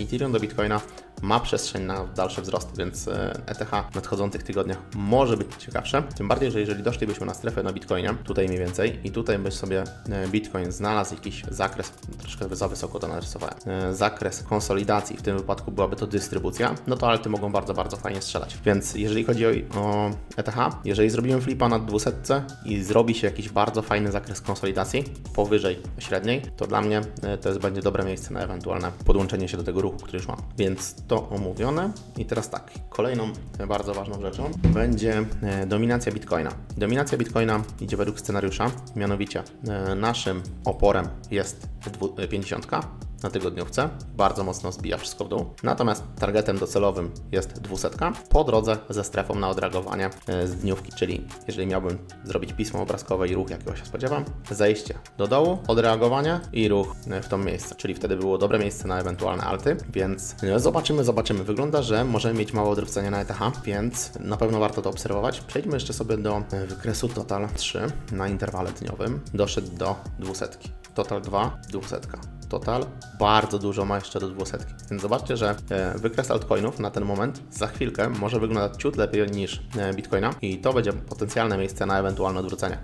Ethereum do Bitcoina ma przestrzeń na dalsze wzrosty, więc e, ETH w nadchodzących tygodniach może być ciekawsze. Tym bardziej, że jeżeli doszlibyśmy na strefę na Bitcoinie, tutaj mniej więcej, i tutaj by sobie e, Bitcoin znalazł jakiś zakres, troszkę za wysoko to narysowałem, e, zakres konsolidacji, w tym wypadku byłaby to dystrybucja, no to alty mogą bardzo, bardzo fajnie strzelać. Więc jeżeli chodzi o, o ETH, jeżeli zrobimy flipa na 200 i zrobi się jakiś bardzo fajny zakres konsolidacji powyżej średniej, to dla mnie e, to jest, będzie dobre miejsce na ewentualne podłączenie się do tego ruchu, który już mam. Więc to omówione. I teraz tak, kolejną e, bardzo ważną rzeczą będzie dominacja Bitcoina. Dominacja Bitcoina idzie według scenariusza, mianowicie naszym oporem jest 50 na tygodniówce, bardzo mocno zbija wszystko w dół. Natomiast targetem docelowym jest 200 po drodze ze strefą na odreagowanie e, z dniówki, czyli jeżeli miałbym zrobić pismo obrazkowe i ruch, jakiego się spodziewam, zejście do dołu, odreagowanie i ruch e, w to miejsce, czyli wtedy było dobre miejsce na ewentualne alty, więc e, zobaczymy, zobaczymy. Wygląda, że możemy mieć małe odwrócenie na ETH, więc na pewno warto to obserwować. Przejdźmy jeszcze sobie do wykresu Total 3 na interwale dniowym. Doszedł do 200. Total 2, 200. Total bardzo dużo ma jeszcze do 200. Więc zobaczcie, że e, wykres altcoinów na ten moment za chwilkę może wyglądać ciut lepiej niż e, Bitcoina i to będzie potencjalne miejsce na ewentualne odwrócenie.